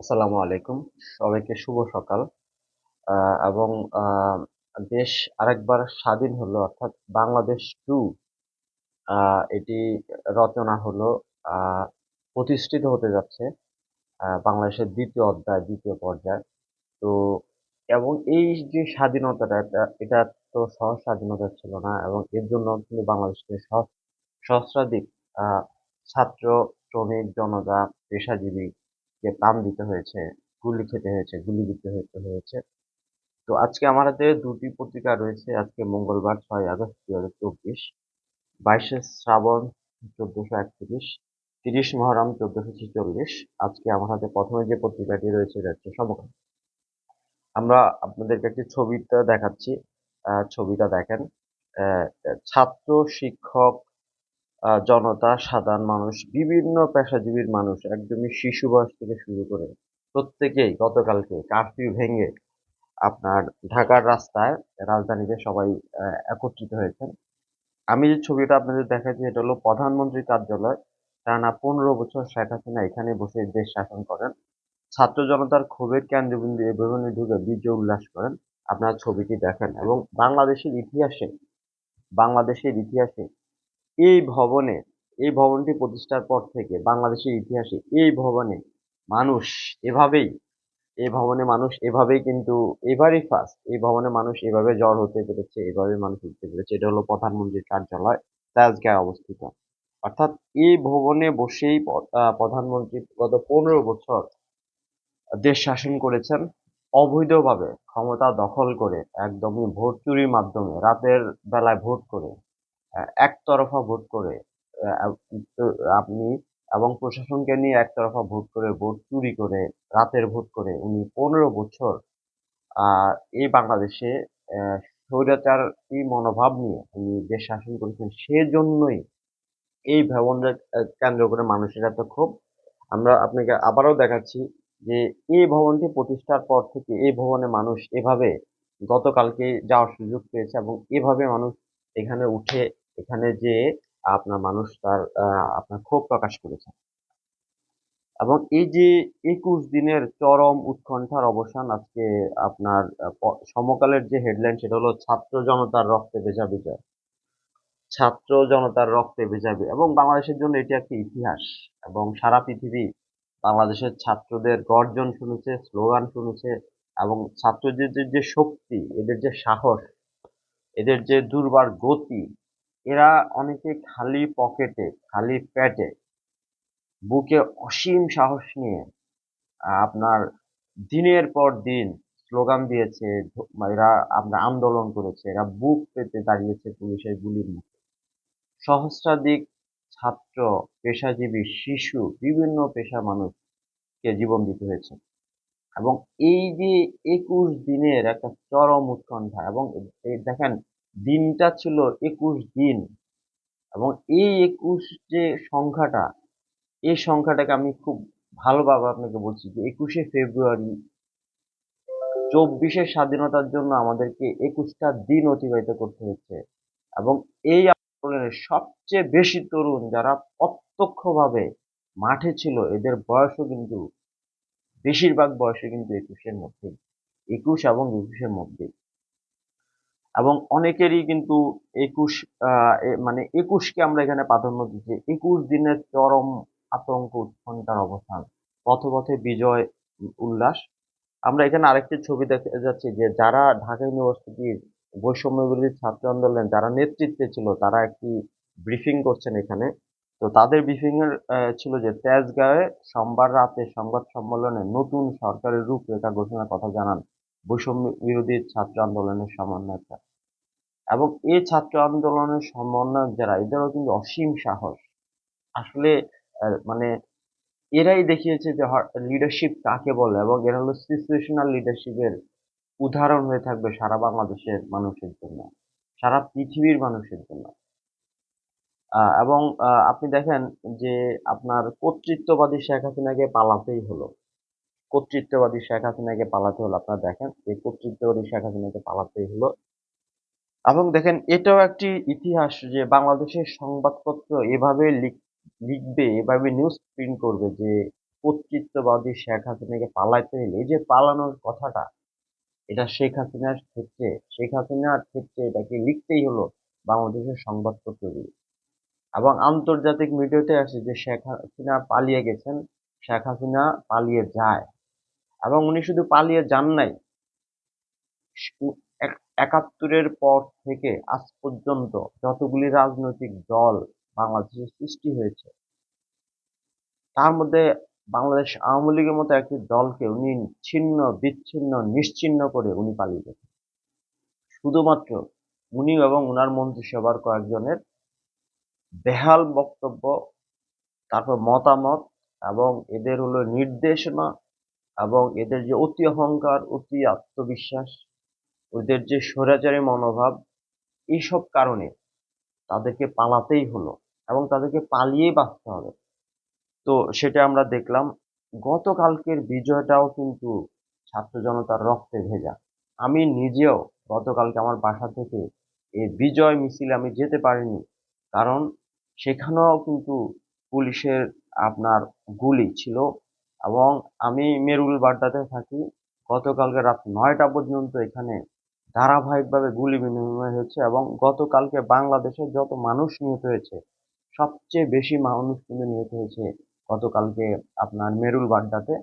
আসসালামু আলাইকুম। সবাইকে শুভ সকাল। এবং দেশ আরেকবার স্বাধীন হলো, অর্থাৎ বাংলাদেশ টু। এটি রচনা হলো প্রতিষ্ঠিত হতে যাচ্ছে বাংলাদেশের দ্বিতীয় অধ্যায়, দ্বিতীয় পর্যায়। তো, এবং এই যে স্বাধীনতাটা, এটা তো সহজ স্বাধীনতা ছিল না, এবং এর জন্য কিন্তু বাংলাদেশকে সহ- সহস্রাধিক ছাত্র, শ্রমিক, জনতা পেশাজীবীকে প্রাণ দিতে হয়েছে, গুলি খেতে হয়েছে গুলিবিদ্ধ হতে হয়েছে তো আজকে হাতে দুটি পত্রিকা রয়েছে। আজকে মঙ্গলবার, ছয় আগস্ট দুই হাজার চব্বিশ, বাইশে শ্রাবণ চোদ্দশো একত্রিশ, তিরিশ মহরম চোদ্দশো ছেচল্লিশ। আজকে আমার হাতে প্রথমে যে পত্রিকাটি রয়েছে, এটা হচ্ছে সমকাল। আমরা আপনাদেরকে একটি ছবিটা দেখাচ্ছি। ছবিটা দেখেন। ছাত্র শিক্ষক জনতা, সাধারণ মানুষ, বিভিন্ন পেশাজীবীর মানুষ একদমই শিশু বয়স থেকে শুরু করে প্রত্যেকেই গতকালকে কারফিউ ভেঙে আপনার ঢাকার রাস্তায় রাজধানীতে সবাই একত্রিত হয়েছেন। আমি যে ছবিটা আপনাদের দেখাচ্ছি এটা হলো প্রধানমন্ত্রীর কার্যালয়। টানা পনেরো বছর শেখ হাসিনা এখানে বসে দেশ শাসন করেন। ছাত্র জনতার ক্ষোভের কেন্দ্রবিন্দু এ ভবনে ঢুকে বিজয় উল্লাস করেন। আপনারা ছবিটি দেখেন এবং বাংলাদেশের ইতিহাসে বাংলাদেশের ইতিহাসে এই ভবনে, এই ভবনটি প্রতিষ্ঠার পর থেকে বাংলাদেশের ইতিহাসে এই ভবনে মানুষ এভাবেই, এই ভবনে মানুষ এভাবেই কিন্তু এবারই ফার্স্ট এই ভবনে মানুষ এভাবে জ্বর হতে পেরেছে, এভাবে মানুষ উঠতে পেরেছে। এটা হলো প্রধানমন্ত্রীর কার্যালয় তাজগায় অবস্থিত। অর্থাৎ এই ভবনে বসেই প্রধানমন্ত্রী গত পনেরো বছর দেশ শাসন করেছেন। অবৈধভাবে ক্ষমতা দখল করে একদমই ভোট চুরির মাধ্যমে, রাতের বেলায় ভোট করে একতরফা ভোট করে আপনি এবং প্রশাসনকে নিয়ে একতরফা ভোট করে, ভোট চুরি করে, রাতের ভোট করে উনি পনেরো বছর এই বাংলাদেশে স্বৈরাচারী মনোভাব নিয়ে উনি দেশ শাসন করেছেন সেজন্যই এই ভবনকে কেন্দ্র করে মানুষের এত ক্ষোভ। আমরা আপনাকে আবারও দেখাচ্ছি যে এই ভবনটি প্রতিষ্ঠার পর থেকে এই ভবনে মানুষ এভাবে গতকালকে যাওয়ার সুযোগ পেয়েছে এবং এভাবে মানুষ এখানে উঠে এখানে যে আপনার মানুষ তার আপনার ক্ষোভ প্রকাশ করেছে। এবং এই যে একুশ দিনের চরম উৎকণ্ঠার অবসান আজকে আপনার সমকালের যে হেডলাইন সেটা হলো ছাত্র জনতার রক্তে ভেজা বিজয়। ছাত্র জনতার রক্তে ভেজাবে এবং বাংলাদেশের জন্য এটি একটি ইতিহাস। এবং সারা পৃথিবী বাংলাদেশের ছাত্রদের গর্জন শুনেছে, স্লোগান শুনেছে, এবং ছাত্রদের যে শক্তি, এদের যে সাহস, এদের যে দুর্বার গতি এরা অনেকে খালি পকেটে খালি পেটে বুকে অসীম সাহস নিয়ে আপনার দিনের পর দিন স্লোগান দিয়েছে এরা আপনার আন্দোলন করেছে, এরা বুক পেতে দাঁড়িয়েছে পুলিশের গুলির মুখে। সহস্রাধিক ছাত্র, পেশাজীবী, শিশু, বিভিন্ন পেশা মানুষকে জীবন দিতে হয়েছে। এবং এই যে একুশ দিনের একটা চরম উৎকণ্ঠা এবং দেখেন দিনটা ছিল একুশ দিন। এবং এই একুশ যে সংখ্যাটা, এই সংখ্যাটাকে আমি খুব ভালোভাবে আপনাকে বলছি যে একুশে ফেব্রুয়ারি চব্বিশের স্বাধীনতার জন্য আমাদেরকে একুশটা দিন অতিবাহিত করতে হচ্ছে। এবং এই আন্দোলনের সবচেয়ে বেশি তরুণ যারা প্রত্যক্ষভাবে মাঠে ছিল, এদের বয়সও কিন্তু, বেশিরভাগ বয়সে কিন্তু একুশের মধ্যে একুশ এবং একুশের মধ্যে এবং অনেকেরই কিন্তু একুশ মানে একুশকে আমরা এখানে প্রাধান্য দিচ্ছি। একুশ দিনের চরম আতঙ্ক উৎকণ্ঠার অবস্থান। পথে পথে বিজয় উল্লাস। আমরা এখানে আরেকটি ছবি দেখতে যাচ্ছি যে যারা ঢাকা ইউনিভার্সিটির বৈষম্য বিরোধী ছাত্র আন্দোলন যারা নেতৃত্বে ছিল, তারা একটি ব্রিফিং করছেন এখানে। তো তাদের ব্রিফিং এর ছিল যে তেজগাঁয়ে সোমবার রাতে সংবাদ সম্মেলনে নতুন সরকারের রূপরেখা ঘোষণার কথা জানান। বৈষম্য বিরোধী ছাত্র আন্দোলনের সমন্বয়করা। এবং এই ছাত্র আন্দোলনের সমন্বয়ক যারা, এদেরও কিন্তু অসীম সাহস। আসলে মানে এরাই দেখিয়েছে যে লিডারশিপ কাকে বলে এবং এরা হলো সিচুয়েশনাল লিডারশিপের উদাহরণ হয়ে থাকবে সারা বাংলাদেশের মানুষের জন্য, সারা পৃথিবীর মানুষের জন্য। এবং আপনি দেখেন যে আপনার কর্তৃত্ববাদী শেখ হাসিনাকে পালাতেই হলো। কর্তৃত্ববাদী শেখ হাসিনাকে পালাতে হলো। আপনারা দেখেন, এই কর্তৃত্ববাদী শেখ হাসিনাকে পালাতেই হলো। এবং দেখেন, এটাও একটি ইতিহাস যে বাংলাদেশের সংবাদপত্র এভাবে লিখ- লিখবে, এভাবে নিউজ প্রিন্ট করবে যে কর্তৃত্ববাদী শেখ হাসিনাকে পালাইতে হলে, এই যে পালানোর কথাটা, এটা শেখ হাসিনার ক্ষেত্রে, শেখ হাসিনার ক্ষেত্রে এটাকে লিখতেই হলো বাংলাদেশের সংবাদপত্রগুলি এবং আন্তর্জাতিক মিডিয়াতে আসে যে শেখ হাসিনা পালিয়ে গেছেন, শেখ হাসিনা পালিয়ে যায়। এবং উনি শুধু পালিয়ে যান নাই একাত্তরের পর থেকে আজ পর্যন্ত যতগুলি রাজনৈতিক দল বাংলাদেশে সৃষ্টি হয়েছে, তার মধ্যে বাংলাদেশ আওয়ামী লীগের মতো একটি দলকে উনি ছিন্ন, বিচ্ছিন্ন, নিশ্চিন্ন করে উনি পালিয়ে গেছেন। শুধুমাত্র উনি এবং উনার মন্ত্রিসভার কয়েকজনের বেহাল বক্তব্য, তারপর মতামত এবং এদের হলো নির্দেশনা এবং এদের যে অতি অহংকার, অতি আত্মবিশ্বাস, ওদের যে স্বৈরাচারী মনোভাব, এইসব কারণে তাদেরকে পালাতেই হলো এবং তাদেরকে পালিয়েই বাঁচতে হবে। তো সেটা আমরা দেখলাম, গতকালকের বিজয়টাও কিন্তু ছাত্র জনতার রক্তে ভেজা। আমি নিজেও গতকালকে আমার বাসা থেকে এই বিজয় মিছিলে আমি যেতে পারিনি, কারণ সেখানেও কিন্তু পুলিশের আপনার গুলি ছিল। এবং আমি মেরুল বাড্ডাতে থাকি। গতকালকে রাত নয়টা পর্যন্ত এখানে ধারাবাহিকভাবে গুলি বিনিময় হয়েছে এবং গতকালকে বাংলাদেশের যত মানুষ নিহত হয়েছে, সবচেয়ে বেশি মানুষ কিন্তু নিহত হয়েছে গতকালকে আপনার মেরুল বাড্ডাতে।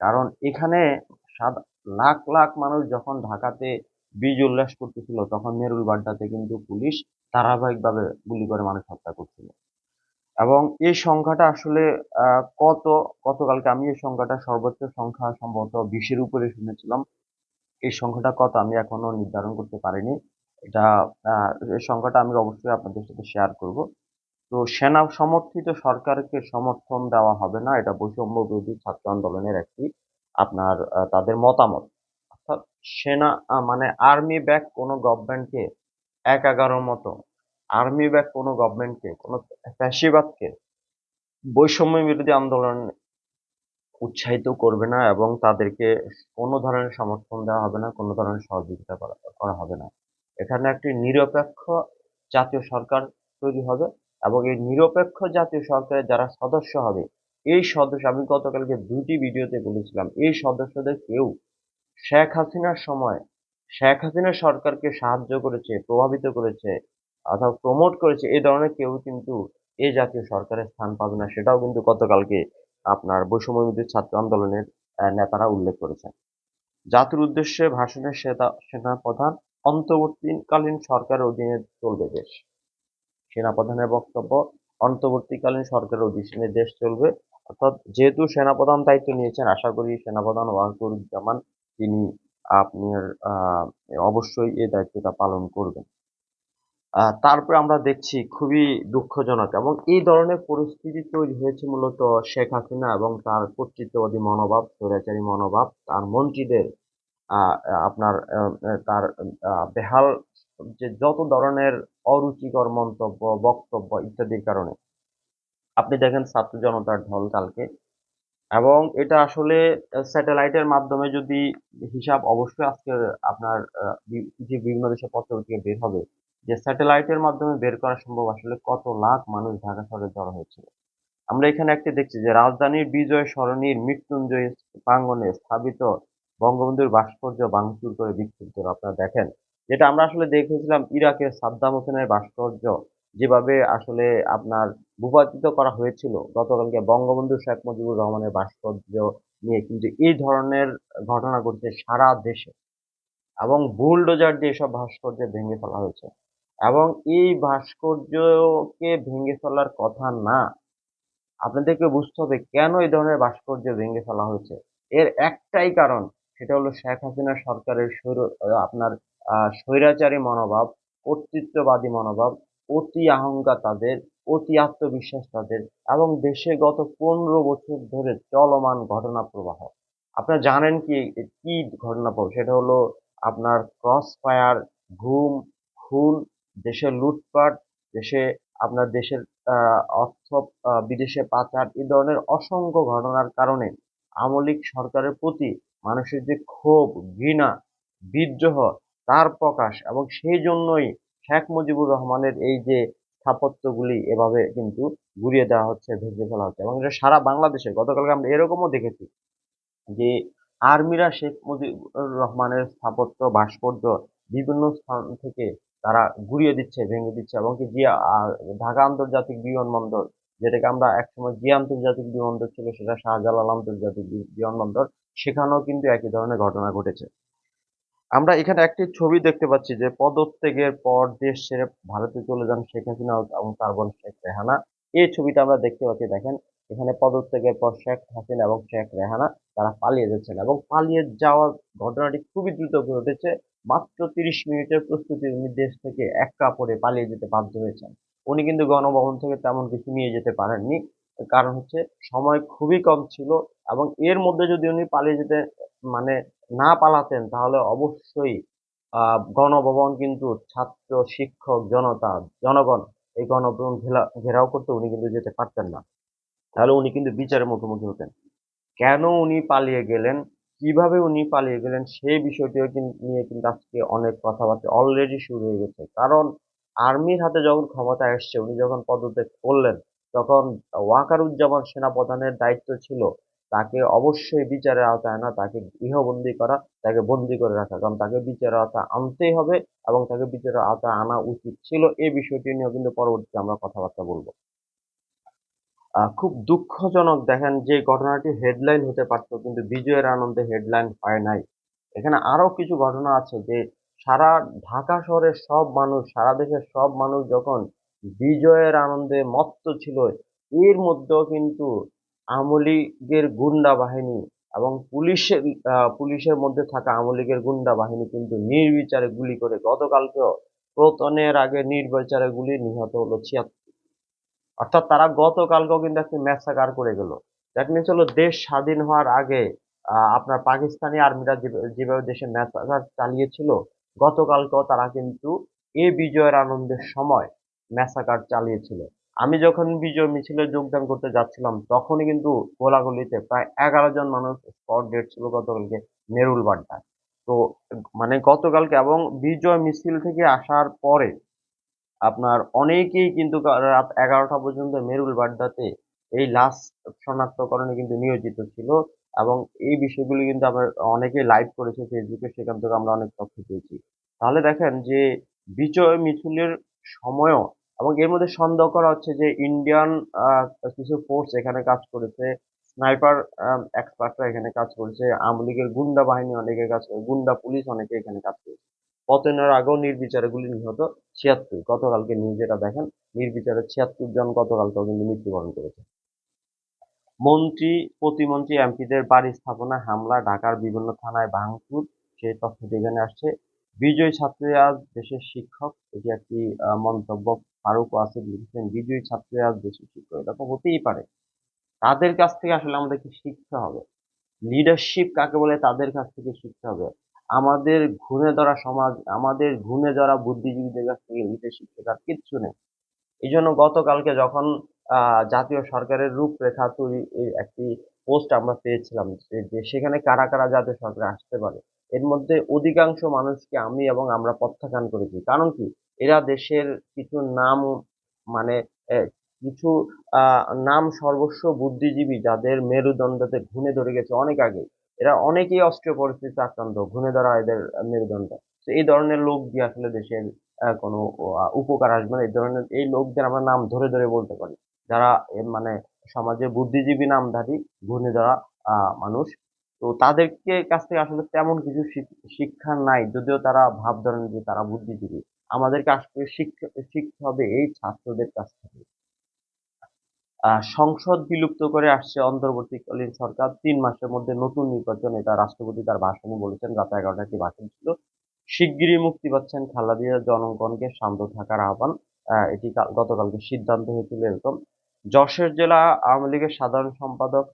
কারণ এখানে সাত, লাখ লাখ মানুষ যখন ঢাকাতে বীজ উল্লাস করতেছিল, তখন মেরুল বাড্ডাতে কিন্তু পুলিশ ধারাবাহিকভাবে গুলি করে মানুষ হত্যা করছিল। এবং এই সংখ্যাটা আসলে কত? গতকালকে আমি এই সংখ্যাটা সর্বোচ্চ সংখ্যা সম্ভবত বিশের উপরে শুনেছিলাম। এই সংখ্যাটা কত আমি এখনও নির্ধারণ করতে পারিনি। এটা এই সংখ্যাটা আমি অবশ্যই আপনাদের সাথে শেয়ার করব। তো সেনা সমর্থিত সরকারকে সমর্থন দেওয়া হবে না, এটা বৈষম্য বিরোধী ছাত্র আন্দোলনের একটি আপনার তাদের মতামত। অর্থাৎ সেনা মানে আর্মি ব্যাক কোনো গভর্নমেন্টকে এক এগারোর মতো আর্মি বা কোনো গভর্নমেন্টকে, কোনো ফ্যাসিবাদকে বৈষম্য বিরোধী আন্দোলন উৎসাহিত করবে না এবং তাদেরকে কোনো ধরনের সমর্থন দেওয়া হবে না, কোনো ধরনের সহযোগিতা করা হবে না। এখানে একটি নিরপেক্ষ জাতীয় সরকার তৈরি হবে এবং এই নিরপেক্ষ জাতীয় সরকারের যারা সদস্য হবে, এই সদস্য, আমি গতকালকে দুটি ভিডিওতে বলেছিলাম, এই সদস্যদের কেউ শেখ হাসিনার সময়, শেখ হাসিনা সরকারকে সাহায্য করেছে, প্রভাবিত করেছে অথবা প্রমোট করেছে এই ধরনের কেউ কিন্তু এই জাতীয় সরকারের স্থান পাবে না, সেটাও কিন্তু গতকালকে আপনার বৈষম্যবিরোধী ছাত্র আন্দোলনের নেতারা উল্লেখ করেছেন। জাতির উদ্দেশ্যে ভাষণের সেনা প্রধান অন্তর্বর্তীকালীন সরকারের অধীনে চলবে দেশ। সেনাপ্রধানের বক্তব্য, অন্তর্বর্তীকালীন সরকারের অধীনে দেশ চলবে। অর্থাৎ যেহেতু সেনাপ্রধান দায়িত্ব নিয়েছেন, আশা করি সেনাপ্রধান ওয়াকুরুজ্জামান তিনি আপনার অবশ্যই এই দায়িত্বটা পালন করবেন। তারপরে আমরা দেখছি খুবই দুঃখজনক এবং এই ধরনের পরিস্থিতি তৈরি হয়েছে মূলত শেখ হাসিনা এবং তার কর্তৃত্ববাদী মনোভাব, স্বৈরাচারী মনোভাব, তার মন্ত্রীদের আপনার তার বেহাল যে যত ধরনের অরুচিকর মন্তব্য, বক্তব্য ইত্যাদির কারণে। আপনি দেখেন ছাত্র জনতার ঢল কালকে এবং এটা আসলে স্যাটেলাইটের মাধ্যমে যদি হিসাব অবশ্যই আজকে আপনার বিভিন্ন দেশের পত্রপত্রিকা বের হবে যে স্যাটেলাইটের মাধ্যমে বের করা সম্ভব আসলে কত লাখ মানুষ ঢাকা শহরে জড়ো হয়েছিল। আমরা এখানে একটি দেখছি যে রাজধানীর বিজয় সরণির মৃত্যুঞ্জয় প্রাঙ্গনে স্থাপিত বঙ্গবন্ধুর ভাস্কর্য ভাঙচুর করে বিক্ষিপ্ত আপনারা দেখেন, যেটা আমরা আসলে দেখেছিলাম ইরাকের সাদ্দাম হোসেনের ভাস্কর্য যেভাবে আসলে আপনার ভূপাতিত করা হয়েছিল। গতকালকে বঙ্গবন্ধু শেখ মুজিবুর রহমানের ভাস্কর্য নিয়ে কিন্তু এই ধরনের ঘটনা ঘটছে সারা দেশে এবং বুলডোজার দিয়ে সব ভাস্কর্য ভেঙে ফেলা হয়েছে। এবং এই ভাস্কর্যকে ভেঙে ফেলার কথা না। আপনাদেরকে বুঝতে হবে কেন এই ধরনের ভাস্কর্য ভেঙে ফেলা হয়েছে। এর একটাই কারণ, সেটা হলো শেখ হাসিনা সরকারের আপনার স্বৈরাচারী মনোভাব, কর্তৃত্ববাদী মনোভাব, অতি অহংকার তাদের, অতি আত্মবিশ্বাস তাদের, এবং দেশে গত পনেরো বছর ধরে চলমান ঘটনা প্রবাহ। আপনারা জানেন কি কি ঘটনা প্রবাহ? সেটা হলো আপনার ক্রস ফায়ার ঘুম, খুন দেশের লুটপাট, দেশে, আপনার দেশের অর্থ বিদেশে পাচার, এই ধরনের অসংখ্য ঘটনার কারণে আমলিক সরকারের প্রতি মানুষের যে ক্ষোভ, ঘৃণা, বিদ্রোহ, তার প্রকাশ এবং সেই জন্যই শেখ মুজিবুর রহমানের এই যে স্থাপত্যগুলি এভাবে কিন্তু গুড়িয়ে দেওয়া হচ্ছে, ভেঙে ফেলা হচ্ছে এবং এটা সারা বাংলাদেশে, গতকালকে আমরা এরকমও দেখেছি যে আর্মিরা শেখ মুজিবুর রহমানের স্থাপত্য, ভাস্কর্য বিভিন্ন স্থান থেকে তারা গুড়িয়ে দিচ্ছে, ভেঙে দিচ্ছে এবং কি জিয়া ঢাকা আন্তর্জাতিক বিমানবন্দর, যেটাকে আমরা একসময় জিয়া আন্তর্জাতিক বিমানবন্দর ছিল, সেটা শাহজালাল আন্তর্জাতিক বিমানবন্দর, সেখানেও কিন্তু একই ধরনের ঘটনা ঘটেছে। আমরা এখানে একটি ছবি দেখতে পাচ্ছি যে পদত্যাগের পর দেশ ছেড়ে ভারতে চলে যান শেখ হাসিনা এবং তার বোন শেখ রেহানা। এই ছবিটা আমরা দেখতে পাচ্ছি, দেখেন, এখানে পদত্যাগের পর শেখ হাসিনা এবং শেখ রেহানা, তারা পালিয়ে যাচ্ছেন এবং পালিয়ে যাওয়ার ঘটনাটি খুবই দ্রুত ঘটেছে। মাত্র তিরিশ মিনিটের প্রস্তুতি উনি দেশ থেকে এক কাপড়ে পালিয়ে যেতে বাধ্য হয়েছেন। উনি কিন্তু গণভবন থেকে তেমন কিছু নিয়ে যেতে পারেননি। কারণ হচ্ছে, সময় খুবই কম ছিল এবং এর মধ্যে যদি উনি পালিয়ে যেতে মানে না পালাতেন, তাহলে অবশ্যই গণভবন কিন্তু ছাত্র, শিক্ষক, জনতা, জনগণ এই গণভবন ঘেরা- ঘেরাও করতে উনি কিন্তু যেতে পারতেন না। তাহলে উনি কিন্তু বিচারের মুখোমুখি হতেন। কেন উনি পালিয়ে গেলেন? কীভাবে উনি পালিয়ে গেলেন সেই বিষয়টিও নিয়ে কিন্তু আজকে অনেক কথাবার্তা অলরেডি শুরু হয়ে গেছে। কারণ আর্মির হাতে যখন ক্ষমতা এসছে, উনি যখন পদত্যাগ করলেন, তখন ওয়াকারুজ্জামান সেনাপ্রধানের দায়িত্ব ছিল তাকে অবশ্যই বিচারের আওতায় আনা, তাকে গৃহবন্দী করা, তাকে বন্দি করে রাখা। কারণ তাকে বিচারের আওতায় আনতেই হবে এবং তাকে বিচারের আওতায় আনা উচিত ছিল। এই বিষয়টি নিয়েও কিন্তু পরবর্তীতে আমরা কথাবার্তা বলব। খুব দুঃখজনক দেখেন যে ঘটনাটি হেডলাইন হতে পারতো, কিন্তু বিজয়ের আনন্দে হেডলাইন হয় নাই। এখানে আরও কিছু ঘটনা আছে যে সারা ঢাকা শহরের সব মানুষ, সারা দেশের সব মানুষ যখন বিজয়ের আনন্দে মত্ত ছিল, এর মধ্যেও কিন্তু আওয়ামী লীগের গুন্ডা বাহিনী এবং পুলিশের পুলিশের মধ্যে থাকা আওয়ামী লীগের গুন্ডা বাহিনী কিন্তু নির্বিচারে গুলি করে গতকালকেও প্রতনের আগে নির্বিচারে গুলি নিহত হলো ছিয়াত্তর অর্থাৎ তারা গতকালকেও কিন্তু একটি ম্যাসাকার করে গেল। দ্যাট মিনস হলো দেশ স্বাধীন হওয়ার আগে আপনার পাকিস্তানি আর্মিরা যেভাবে দেশে ম্যাসাকার চালিয়েছিল, গতকালকেও তারা কিন্তু এ বিজয়ের আনন্দের সময় ম্যাসাকার চালিয়েছিল। আমি যখন বিজয় মিছিলে যোগদান করতে যাচ্ছিলাম, তখনই কিন্তু গোলাগুলিতে প্রায় এগারো জন মানুষ স্পট ডেড ছিল গতকালকে নেরুল বাড্ডায়। তো মানে গতকালকে এবং বিজয় মিছিল থেকে আসার পরে আপনার অনেকেই কিন্তু রাত এগারোটা পর্যন্ত মেরুল বাড্ডাতে এই লাশ শনাক্তকরণে কিন্তু নিয়োজিত ছিল এবং এই বিষয়গুলি কিন্তু আমরা অনেকেই লাইভ করেছে ফেসবুকে, সেখান থেকে আমরা অনেক তথ্য পেয়েছি। তাহলে দেখেন যে বিজয় মিছিলের সময়ও এবং এর মধ্যে সন্দেহ করা হচ্ছে যে ইন্ডিয়ান কিছু ফোর্স এখানে কাজ করেছে, স্নাইপার এক্সপার্টরা এখানে কাজ করেছে, আওয়ামী লীগের গুন্ডা বাহিনী অনেকে কাজ করে গুন্ডা পুলিশ অনেকে এখানে কাজ করেছে। পতনের আগেও নির্বিচারে গুলি নিহত ছিয়াত্তর। গতকালকে নিউজ যেটা দেখেন, নির্বিচারে ছিয়াত্তর জন গতকালকেও কিন্তু মৃত্যুবরণ করেছে। মন্ত্রী, প্রতিমন্ত্রী এমপিদের বাড়ি স্থাপনা, হামলা, ঢাকার বিভিন্ন থানায় ভাঙচুর, সেই তথ্যটি এখানে আসছে। বিজয় ছাত্রী আজ দেশের শিক্ষক, এটি একটি মন্তব্য ফারুক ওয়াসিফ লিখেছেন, বিজয়ী ছাত্রী আজ দেশের শিক্ষক, এটা তো হতেই পারে। তাদের কাছ থেকে আসলে আমাদেরকে শিখতে হবে। লিডারশিপ কাকে বলে, তাদের কাছ থেকে শিখতে হবে। আমাদের ঘুণে ধরা সমাজ, আমাদের ঘুণে ধরা বুদ্ধিজীবীদের কাছ থেকে লিডারশিপ শেখার কিচ্ছু নেই। এই জন্য গতকালকে যখন জাতীয় সরকারের রূপরেখা তৈরি একটি পোস্ট আমরা পেয়েছিলাম যে সেখানে কারা কারা জাতীয় সরকার আসতে পারে, এর মধ্যে অধিকাংশ মানুষকে আমি এবং আমরা প্রত্যাখ্যান করেছি। কারণ কি? এরা দেশের কিছু নাম মানে কিছু নাম সর্বস্ব বুদ্ধিজীবী যাদের মেরুদণ্ডতে ঘুণে ধরে গেছে অনেক আগে এরা অনেকেই অস্ট্রিয় পরিস্থিতিতে আক্রান্ত ঘুণে ধরা এদের মেরুদণ্ড তো এই ধরনের লোক দিয়ে আসলে দেশের কোনো উপকার আসবে না। এই ধরনের, এই লোকদের আমরা নাম ধরে ধরে বলতে পারি। যারা মানে সমাজে বুদ্ধিজীবী, নামধারী ঘূর্ণি ধরা মানুষ, তো তাদেরকে কাছ থেকে আসলে তেমন কিছু শিক- শিক্ষা নাই। যদিও তারা ভাব ধরেন যে তারা বুদ্ধিজীবী। আমাদেরকে আসলে শিক্ষা, শিখতে হবে এই ছাত্রদের কাছ থেকে। সংসদ বিলুপ্ত করে আসছে অন্তর্বর্তীকালীন সরকার। তিন মাসের মধ্যে নতুন নির্বাচন এটা রাষ্ট্রপতি তার ভাষণে বলেছেন রাত এগারোটা একটি ভাষণ ছিল। শিগগিরই মুক্তি পাচ্ছেন খালেদা জনগণকে শান্ত থাকার আহ্বান। আহ, এটি গতকালকে সিদ্ধান্ত হয়েছিল এরকম। যশোর জেলা আওয়ামী লীগের সাধারণ সম্পাদক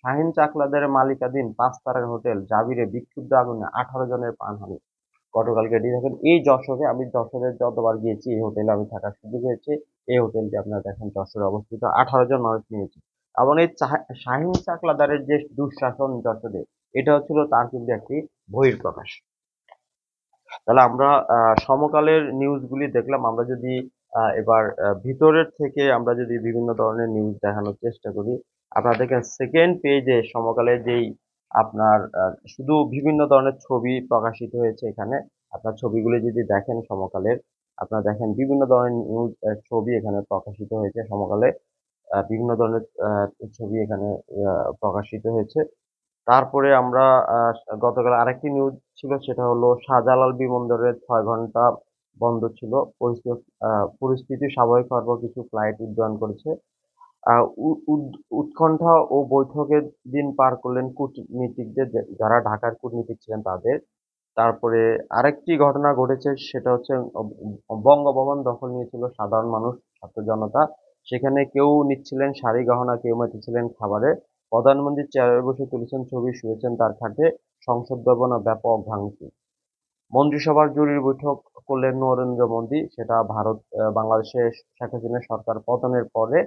শাহিন চাকলাদের মালিকাধীন পাঁচ তারার হোটেল জাবিরে বিক্ষুব্ধ আগুনে আঠারো জনের প্রাণহানি গতকালকে এটি দেখেন এই যশোরে আমি যশোরে যতবার গিয়েছি এই হোটেলে আমি থাকার সুযোগ হয়েছে। এই হোটেলটি আপনারা দেখেন যশোরে অবস্থিত। আঠারো জন মানুষ নিয়েছে। এবং এই শাহিন চাকলাদারের যে দুঃশাসন যশোরে, এটা হচ্ছিল তার কিন্তু একটি বহিঃপ্রকাশ। তাহলে আমরা সমকালের নিউজগুলি দেখলাম। আমরা যদি এবার ভিতরের থেকে আমরা যদি বিভিন্ন ধরনের নিউজ দেখানোর চেষ্টা করি, আপনারা দেখেন সেকেন্ড পেজে সমকালে যেই আপনার শুধু বিভিন্ন ধরনের ছবি প্রকাশিত হয়েছে এখানে। আপনার ছবিগুলি যদি দেখেন সমকালের আপনারা দেখেন বিভিন্ন ধরনের নিউজ ছবি এখানে প্রকাশিত হয়েছে। সমকালে বিভিন্ন ধরনের ছবি এখানে প্রকাশিত হয়েছে। তারপরে আমরা গতকাল আরেকটি নিউজ ছিল, সেটা হলো শাহজালাল বিমানবন্দরের ছয় ঘণ্টা বন্ধ ছিল। পরিস্থিতি স্বাভাবিক হওয়ার কিছু ফ্লাইট উড্ডয়ন করেছে। উৎকণ্ঠা ও বৈঠকের দিন পার করলেন কূটনীতিকদের যারা ঢাকার কূটনীতিক ছিলেন তাদের। তারপরে আরেকটি ঘটনা ঘটেছে সেটা হচ্ছে বঙ্গভবন দখল নিয়েছিল সাধারণ মানুষ ছাত্র জনতা। সেখানে কেউ নিচ্ছিলেন শাড়ি গহনা কেউ মেতেছিলেন খাবারে। প্রধানমন্ত্রী চেয়ারে বসে তুলেছেন ছবি শুয়েছেন তার খাটে। সংসদ ভবনে ব্যাপক ভাঙচুর। মন্ত্রিসভার জরুরি বৈঠক করলেন নরেন্দ্র মোদী সেটা ভারত আহ, বাংলাদেশে শেখ হাসিনা সরকার পতনের পরে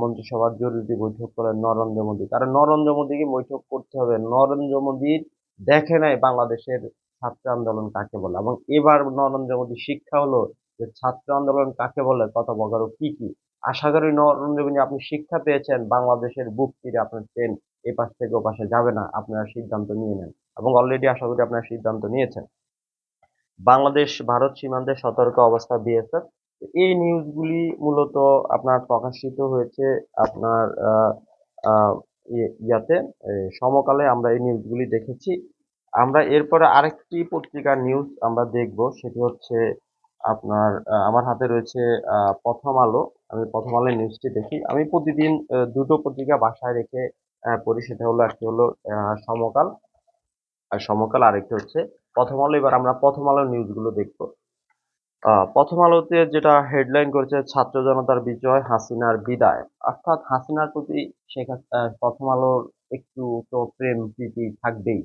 মন্ত্রিসভার জরুরি বৈঠক করলেন নরেন্দ্র মোদী। কারণ নরেন্দ্র মোদীকে বৈঠক করতে হবে। নরেন্দ্র মোদীর দেখে নাই বাংলাদেশের ছাত্র আন্দোলন কাকে বলে? এবং এবার নরেন্দ্র শিক্ষা হলো যে ছাত্র আন্দোলন কাকে বলে, কত বড় কি কি? আশা করি নরেন্দ্র আপনি শিক্ষা পেয়েছেন, বাংলাদেশের বুক তীরে আপনার ট্রেন এ পাশ থেকে ও পাশে যাবে না, আপনারা সিদ্ধান্ত নিয়ে নেন। এবং অলরেডি আশা করি আপনারা সিদ্ধান্ত নিয়েছেন। বাংলাদেশ, ভারত সীমান্তে সতর্ক অবস্থা বিএসএফ। এই নিউজগুলি মূলত আপনার প্রকাশিত হয়েছে আপনার ইয়ে- ইয়াতে। সমকালে আমরা এই নিউজগুলি দেখেছি। আমরা এরপরে আরেকটি পত্রিকার নিউজ আমরা দেখব, সেটি হচ্ছে আপনার আমার হাতে রয়েছে প্রথম আলো। আমি প্রথম আলোর নিউজটি দেখি। আমি প্রতিদিন দুটো পত্রিকা বাসায় রেখে পড়ি, সেটা হলো একটি হলো সমকাল। আর সমকাল আরেকটি হচ্ছে প্রথম আলো। এবার আমরা প্রথম আলোর নিউজগুলো দেখব। প্রথম আলোতে যেটা হেডলাইন করেছে, ছাত্র জনতার বিজয়, হাসিনার বিদায়। অর্থাৎ হাসিনার প্রতি শেখ প্রথম আলোর একটু তো প্রেম প্রীতি থাকবেই।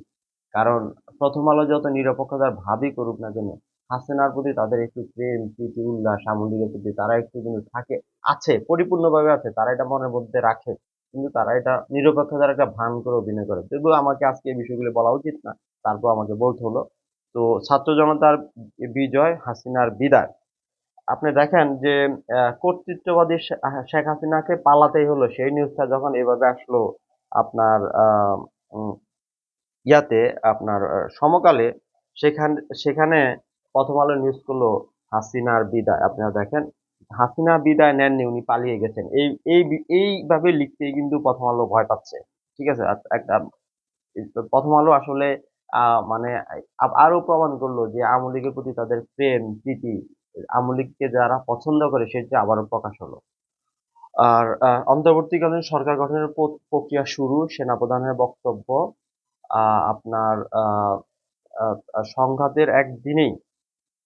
কারণ প্রথম আলো যত নিরপেক্ষতার ভাবই করুক না কেন, হাসিনার প্রতি তাদের একটু প্রেম, প্রীতি, উল্লাস আমলিগের প্রতি তারা একটু কিন্তু থাকে, আছে, পরিপূর্ণভাবে আছে, তারা এটা মনের মধ্যে রাখে, কিন্তু তারা এটা নিরপেক্ষতার একটা ভান করে অভিনয় করে। যদিও আমাকে আজকে এই বিষয়গুলো বলা উচিত না, তারপর আমাকে বলতে হলো। তো ছাত্র জনতার বিজয়, হাসিনার বিদায়। আপনি দেখেন যে কর্তৃত্ববাদী শে- শেখ হাসিনাকে পালাতেই হলো, সেই নিউজটা যখন এভাবে আসলো আপনার ইয়াতে আপনার সমকালে সেখান, সেখানে প্রথম আলো নিউজ করল হাসিনার বিদায়। আপনারা দেখেন, হাসিনা বিদায় নেননি, উনি পালিয়ে গেছেন। এই এই, এইভাবে লিখতে কিন্তু প্রথম আলো ভয় পাচ্ছে। ঠিক আছে? একটা, প্রথম আলো আসলে মানে আরও প্রমাণ করল যে আওয়ামী লীগের প্রতি তাদের প্রেম, প্রীতি, আওয়ামী লীগকে যারা পছন্দ করে সেটি আবারও প্রকাশ হলো। আর অন্তর্বর্তীকালীন সরকার গঠনের প্রক্রিয়া শুরু, সেনাপ্রধানের বক্তব্য আপনার সংঘাতের একদিনেই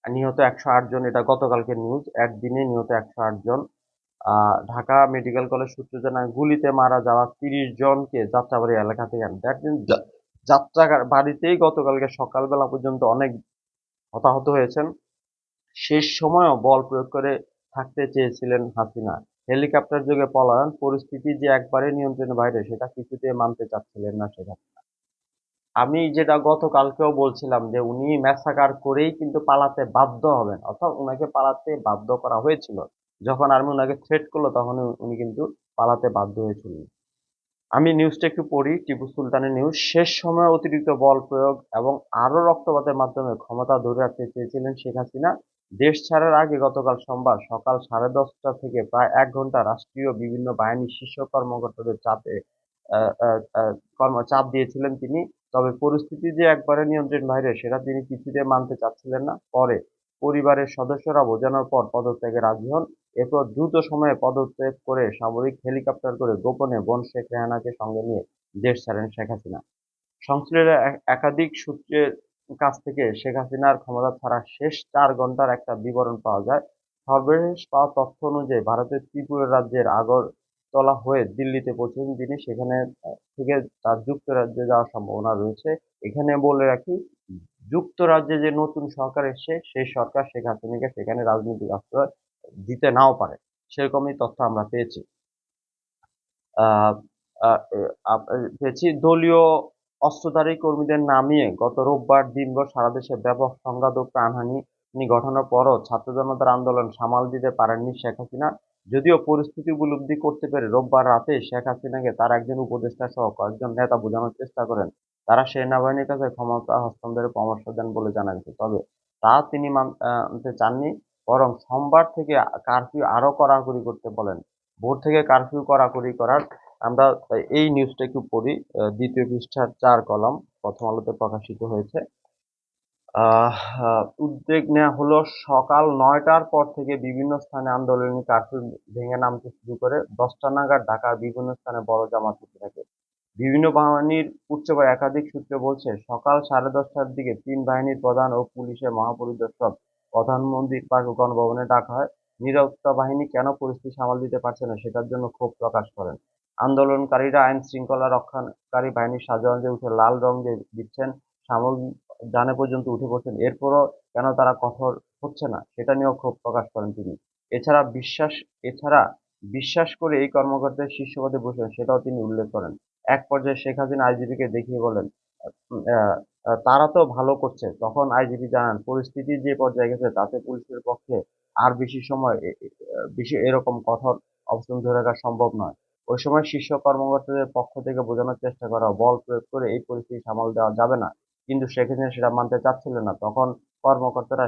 নিহত একশো আট জন, এটা গতকালকের নিউজ একদিনে নিহত একশো আট জন। ঢাকা মেডিকেল কলেজ সূত্র জানায়, গুলিতে মারা যাওয়া তিরিশ জনকে যাত্রাবাড়ি এলাকা থেকে আনে যাত্রা বাড়িতেই গতকালকে সকালবেলা পর্যন্ত অনেক হতাহত হয়েছেন। শেষ সময়ও বল প্রয়োগ করে থাকতে চেয়েছিলেন হাসিনা। হেলিকপ্টার যোগে পলায়ন, পরিস্থিতি যে একবারে নিয়ন্ত্রণের বাইরে, সেটা কিছুতে মানতে চাচ্ছিলেন না সেটা আমি যেটা গতকালকেও বলছিলাম যে উনি ম্যাসাকার করেই কিন্তু পালাতে বাধ্য হবেন। অর্থাৎ উনাকে পালাতে বাধ্য করা হয়েছিল। যখন আর্মি উনাকে থ্রেট করল, তখন উনি কিন্তু পালাতে বাধ্য হয়েছিলেন। আমি নিউজটা একটু পড়ি, টিপু সুলতানের নিউজ শেষ সময়ে অতিরিক্ত বল প্রয়োগ এবং আরও রক্তপাতের মাধ্যমে ক্ষমতা ধরে রাখতে চেয়েছিলেন শেখ হাসিনা। দেশ ছাড়ার আগে গতকাল সোমবার সকাল সাড়ে দশটা থেকে প্রায় এক ঘণ্টা রাষ্ট্রীয় বিভিন্ন বাহিনীর শীর্ষ কর্মকর্তাদের চাপে কর্ম চাপ দিয়েছিলেন তিনি। তবে পরিস্থিতি যে একবারে নিয়ন্ত্রণ বাইরে, সেটা তিনি কিছুতে মানতে চাচ্ছিলেন না। পরে পরিবারের সদস্যরা বোঝানোর পর পদত্যাগে রাজি হন। এরপর দ্রুত সময়ে পদত্যাগ করে সামরিক হেলিকপ্টার করে গোপনে বোন শেখ রেহানাকে সঙ্গে নিয়ে দেশ ছাড়েন শেখ হাসিনা। সংশ্লিষ্ট এক- একাধিক সূত্রের কাছ থেকে শেখ হাসিনার ক্ষমতা ছাড়া শেষ চার ঘণ্টার একটা বিবরণ পাওয়া যায়। সর্বশেষ পাওয়া তথ্য অনুযায়ী ভারতের ত্রিপুরা রাজ্যের আগরতলা হয়ে দিল্লিতে পৌঁছেছেন তিনি, সেখানে থেকে তার যুক্তরাজ্যে যাওয়ার সম্ভাবনা রয়েছে। এখানে বলে রাখি, যুক্তরাজ্যে যে নতুন সরকার এসছে, সেই সরকার শেখ হাসিনাকে সেখানে রাজনৈতিক আশ্রয় দিতে নাও পারে। সেরকমই তথ্য আমরা পেয়েছি। পেয়েছি। দলীয় অস্ত্রধারী কর্মীদের নামিয়ে গত রোববার দিনভর সারা দেশে ব্যাপক সংঘাত ও প্রাণহানি গঠনের পরও ছাত্র জনতার আন্দোলন সামাল দিতে পারেননি শেখ হাসিনা। যদিও পরিস্থিতি উপলব্ধি করতে পেরে রোববার রাতে শেখ হাসিনাকে তার একজন উপদেষ্টা সহ কয়েকজন নেতা বোঝানোর চেষ্টা করেন। তারা সেনাবাহিনীর কাছে ক্ষমতা হস্তান্তরের পরামর্শ দেন বলে জানা গেছে। তবে তা তিনি মানতে চাননি, বরং সোমবার থেকে কারফিউ আরও কড়াকড়ি করতে বলেন। ভোর থেকে কারফিউ কড়াকড়ি করার আমরা এই নিউজটা একটু পড়ি দ্বিতীয় পৃষ্ঠার চার কলম, প্রথম আলোতে প্রকাশিত হয়েছে। উদ্যোগ নেওয়া হলো সকাল নয়টার পর থেকে বিভিন্ন স্থানে আন্দোলনী কার্ফিউ ভেঙে নামতে শুরু করে। দশটা নাগাদ ঢাকার বিভিন্ন স্থানে বড় জামাত হতে থাকে। বিভিন্ন বাহিনীর উচ্চবায় একাধিক সূত্রে বলছে, সকাল সাড়ে দশটার দিকে তিন বাহিনীর প্রধান ও পুলিশের মহাপরিদর্শক প্রধানমন্ত্রী গণভবনে ডাকা হয়। নিরাপত্তা বাহিনী কেন পরিস্থিতি সামাল দিতে পারছে না সেটার জন্য ক্ষোভ প্রকাশ করেন। আন্দোলনকারীরা আইন শৃঙ্খলা রক্ষাকারী বাহিনীর সাজোয়াঞ্জে উঠে লাল রং দিচ্ছেন। সামরিক জানে পর্যন্ত উঠে পড়ছেন। এরপরও কেন তারা কঠোর হচ্ছে না, সেটা নিয়েও ক্ষোভ প্রকাশ করেন তিনি। এছাড়া বিশ্বাস এছাড়া বিশ্বাস করে এই কর্মকর্তার শীর্ষ পদে বসেন, সেটাও তিনি উল্লেখ করেন। এক পর্যায়ে শেখ হাসিনা আইজিপিকে দেখিয়ে বলেন তারা তো ভালো করছে। তখন আইজিপি জানান, পরিস্থিতি যে পর্যায়ে গেছে, তাতে পুলিশের পক্ষে আর বেশি সময় বেশি এরকম কঠোর অবস্থান ধরে রাখা সম্ভব নয়। ওই সময় শীর্ষ কর্মকর্তাদের পক্ষ থেকে বোঝানোর চেষ্টা করা, বল প্রয়োগ করে এই পরিস্থিতি সামাল দেওয়া যাবে না। কিন্তু শেখ হাসিনা সেটা মানতে চাচ্ছিলেন না। তখন কর্মকর্তারা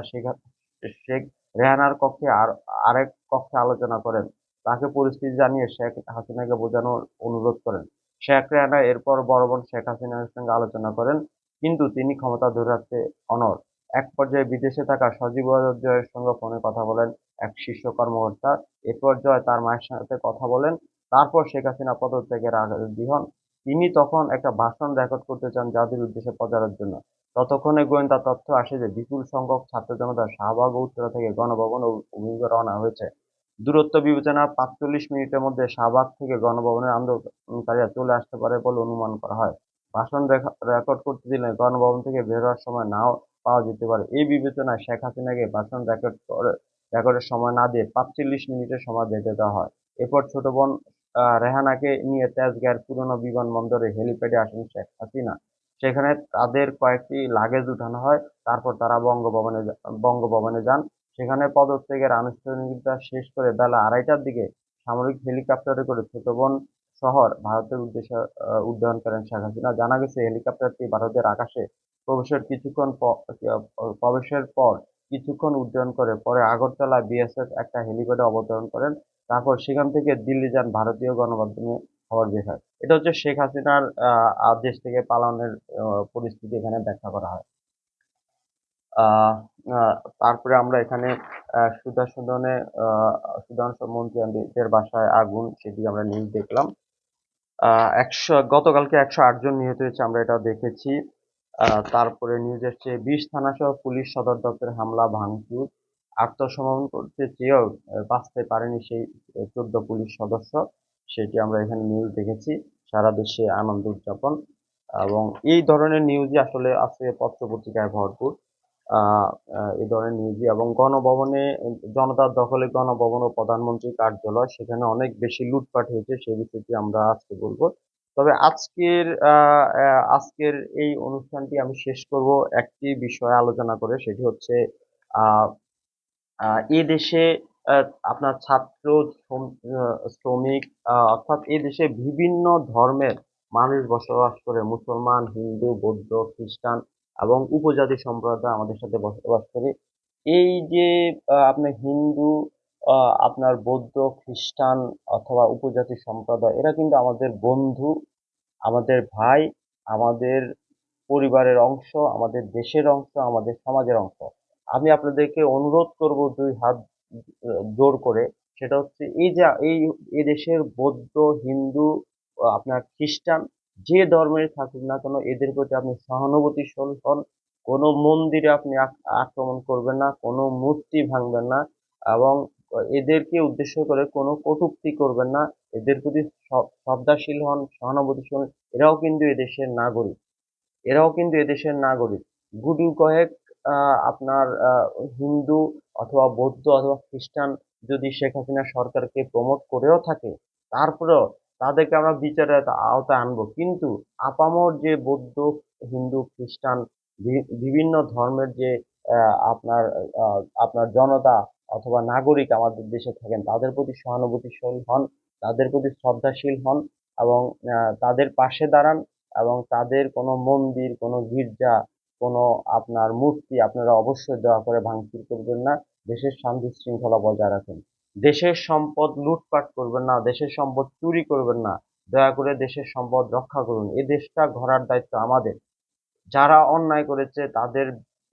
শেখ রেহানার কক্ষে আর, আরেক কক্ষে আলোচনা করেন। তাকে পরিস্থিতি জানিয়ে শেখ হাসিনাকে বোঝানোর অনুরোধ করেন। শেখ রেহানা এরপর বড় বোন শেখ হাসিনার সঙ্গে আলোচনা করেন, কিন্তু তিনি ক্ষমতা ধরে রাখতে অনর এক পর্যায়ে বিদেশে থাকা সজীব জয়ের সঙ্গে ফোনে কথা বলেন এক শীর্ষ কর্মকর্তা। এ পর্যায়ে তার মায়ের সাথে কথা বলেন। তারপর শেখ হাসিনা পদত্যাগের আগ্রহী হন তিনি তখন একটা ভাষণ রেকর্ড করতে চান জাতির উদ্দেশ্যে প্রচারের জন্য। ততক্ষণে গোয়েন্দা তথ্য আসে যে, বিপুল সংখ্যক ছাত্র জনতা শাহবাগ ও উত্তরা থেকে গণভবন অভিযোগে রওনা হয়েছে। দূরত্ব বিবেচনার পাঁচচল্লিশ মিনিটের মধ্যে শাহবাগ থেকে গণভবনের আন্দোলনকারীরা চলে আসতে পারে বলে অনুমান করা হয়। ভাষণ রেকর্ড করতে দিলে গণভবন থেকে বের হওয়ার সময় নাও পাওয়া যেতে পারে। এই বিবেচনায় শেখ হাসিনাকে ভাষণ রেকর্ড করে রেকর্ডের সময় না দিয়ে পাঁচচল্লিশ মিনিটের সময় বেঁধে দেওয়া হয়। এরপর ছোট বোন রেহানাকে নিয়ে তেজগাঁয়ের পুরনো বিমানবন্দরে হেলিপ্যাডে আসেন শেখ হাসিনা। সেখানে তাদের কয়েকটি লাগেজ উঠানো হয়, তারপর তারা বঙ্গভবনে বঙ্গভবনে যান। সেখানে পদত্যাগের আনুষ্ঠানিকতা শেষ করে বেলা আড়াইটার দিকে সামরিক হেলিকপ্টারে করে ছোট বোন শহর ভারতের উদ্দেশ্যে উড্ডয়ন করেন শেখ হাসিনা। জানা গেছে, হেলিকপ্টারটি ভারতের আকাশে প্রবেশের কিছুক্ষণ প্রবেশের পর কিছুক্ষণ উড্ডয়ন করে, পরে আগরতলা বিএসএফ একটা হেলিপ্যাডে অবতরণ করেন। তারপর সেখান থেকে দিল্লি যান ভারতীয় গণমাধ্যমে খবর বের হয়। এটা হচ্ছে শেখ হাসিনার আদেশ থেকে পালনের পরিস্থিতি এখানে ব্যাখ্যা করা হয়। তারপরে আমরা এখানে সুদা সুদনে সুদান মন্ত্রীদের বাসায় আগুন, সেটি আমরা নিউজ দেখলাম। একশো, গতকালকে একশো আটজন নিহত হয়েছে, আমরা এটা দেখেছি। তারপরে নিউজ এসছে, বিশ থানা সহ পুলিশ সদর দপ্তরে হামলা, ভাঙচুর, আত্মসমর্পণ করতে চেয়েও বাঁচতে পারেনি সেই চোদ্দ পুলিশ সদস্য। সেটি আমরা এখানে নিউজ দেখেছি। সারা দেশে আনন্দ উদযাপন। এবং এই ধরনের নিউজই আসলে আছে পত্র পত্রিকায় ভরপুর এই ধরনের নিউজই এবং গণভবনে, জনতার দখলে গণভবন ও প্রধানমন্ত্রী কার্যালয়, সেখানে অনেক বেশি লুটপাট হয়েছে সেই বিষয়টি আমরা আজকে বলব। তবে আজকের আজকের এই অনুষ্ঠানটি আমি শেষ করব একটি বিষয়ে আলোচনা করে, সেটি হচ্ছে এ দেশে আপনার ছাত্র শ্রমিক অর্থাৎ এ দেশে বিভিন্ন ধর্মের মানুষ বসবাস করে, মুসলমান, হিন্দু, বৌদ্ধ, খ্রিস্টান এবং উপজাতি সম্প্রদায় আমাদের সাথে বসবাস করে। এই যে আপনার হিন্দু আপনার বৌদ্ধ, খ্রিস্টান অথবা উপজাতি সম্প্রদায়, এরা কিন্তু আমাদের বন্ধু, আমাদের ভাই, আমাদের পরিবারের অংশ, আমাদের দেশের অংশ, আমাদের সমাজের অংশ। আমি আপনাদেরকে অনুরোধ করব দুই হাত জোর করে। সেটা হচ্ছে এই যে, এই এ দেশের বৌদ্ধ, হিন্দু আপনার খ্রিস্টান যে ধর্মের থাকুক না কেন, এদের প্রতি আপনি সহানুভূতিশীল হন। কোনো মন্দিরে আপনি আক্রমণ করবেন না, কোনো মূর্তি ভাঙবেন না এবং এদেরকে উদ্দেশ্য করে কোনো কটূক্তি করবেন না। এদের প্রতি শ্রদ্ধাশীল হন, সহানুভূতিশীল এরাও কিন্তু এদেশের নাগরিক। এরাও কিন্তু এদেশের নাগরিক। গুডু কয়েক আপনার হিন্দু অথবা বৌদ্ধ অথবা খ্রিস্টান যদি শেখ হাসিনা সরকারকে প্রমোট করেও থাকে, তারপরেও তাদেরকে আমরা বিচারের আওতায় আনব। কিন্তু আপামর যে বৌদ্ধ, হিন্দু, খ্রিস্টান বিভিন্ন ধর্মের যে আপনার আপনার জনতা অথবা নাগরিক আমাদের দেশে থাকেন, তাদের প্রতি সহানুভূতিশীল হন, তাদের প্রতি শ্রদ্ধাশীল হন এবং তাদের পাশে দাঁড়ান এবং তাদের কোনো মন্দির, কোনো গির্জা, কোনো আপনার মূর্তি আপনারা অবশ্যই দয়া করে ভাঙচুর করবেন না। দেশের শান্তি শৃঙ্খলা বজায় রাখুন। দেশের সম্পদ লুটপাট করবেন না, দেশের সম্পদ চুরি করবেন না। দয়া করে দেশের সম্পদ রক্ষা করুন। এই দেশটা গড়ার দায়িত্ব আমাদের। যারা অন্যায় করেছে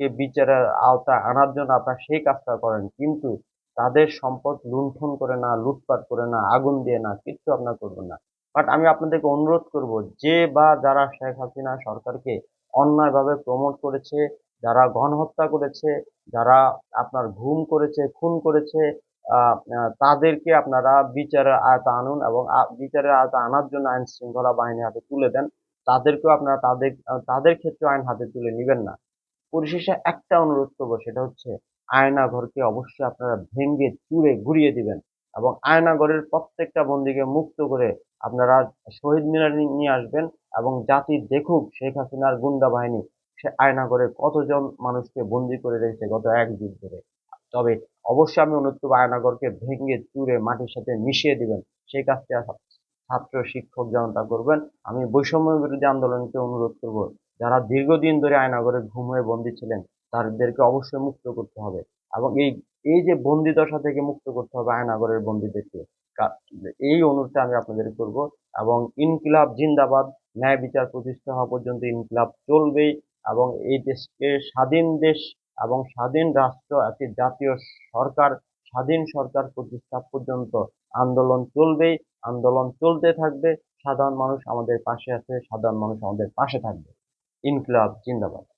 তাদেরকে বিচারের আওতায় আনার জন্য আপনারা সেই কাজটা করেন। কিন্তু তাদের সম্পদ লুণ্ঠন করে না, লুটপাট করে না, আগুন দিয়ে না, কিচ্ছু আপনার করবেন না। বাট আমি আপনাদেরকে অনুরোধ করব, যে বা যারা শেখ হাসিনা সরকারকে অন্যায়ভাবে প্রমোট করেছে, যারা গণহত্যা করেছে, যারা আপনার ঘুম করেছে, খুন করেছে তাদেরকে আপনারা বিচারের আয়তা আনুন এবং বিচারের আয়তা আনার জন্য আইন শৃঙ্খলা বাহিনীর হাতে তুলে দেন। তাদেরকেও আপনারা তাদের তাদের ক্ষেত্রে আইন হাতে তুলে নেবেন না। পরিশেষে একটা অনুরোধ করব, সেটা হচ্ছে আয়নাঘরকে অবশ্যই আপনারা ভেঙে চুরে ঘুরিয়ে দিবেন এবং আয়নাঘরের প্রত্যেকটা বন্দীকে মুক্ত করে আপনারা শহীদ মিনার নিয়ে আসবেন এবং জাতি দেখুক শেখ হাসিনার গুন্ডা বাহিনী সে আয়নাঘরে কতজন মানুষকে বন্দি করে রেখেছে গত এক যুগ ধরে। তবে অবশ্যই আমি অনুরোধ করব আয়নাঘরকে ভেঙে চুরে মাটির সাথে মিশিয়ে দিবেন। সেই কাজটি ছাত্র শিক্ষক জনতা করবেন। আমি বৈষম্য বিরোধী আন্দোলনকে অনুরোধ করব যারা দীর্ঘদিন ধরে আয়নাঘরে ঘুম হয়ে বন্দী ছিলেন, তাদেরকে অবশ্যই মুক্ত করতে হবে। এবং এই এই যে বন্দি দশা থেকে মুক্ত করতে হবে আয়নাগরের বন্দীদেরকে এই অনুরোধটা আমি আপনাদের করব। এবং ইনকিলাব জিন্দাবাদ, ন্যায় বিচার প্রতিষ্ঠা হওয়া পর্যন্ত ইনকিলাব চলবেই। এবং এই দেশকে স্বাধীন দেশ এবং স্বাধীন রাষ্ট্র, একটি জাতীয় সরকার, স্বাধীন সরকার প্রতিষ্ঠা পর্যন্ত আন্দোলন চলবেই। আন্দোলন চলতে থাকবে। সাধারণ মানুষ আমাদের পাশে আছে, সাধারণ মানুষ আমাদের পাশে থাকবে। ইনকিলাব জিন্দাবাদ।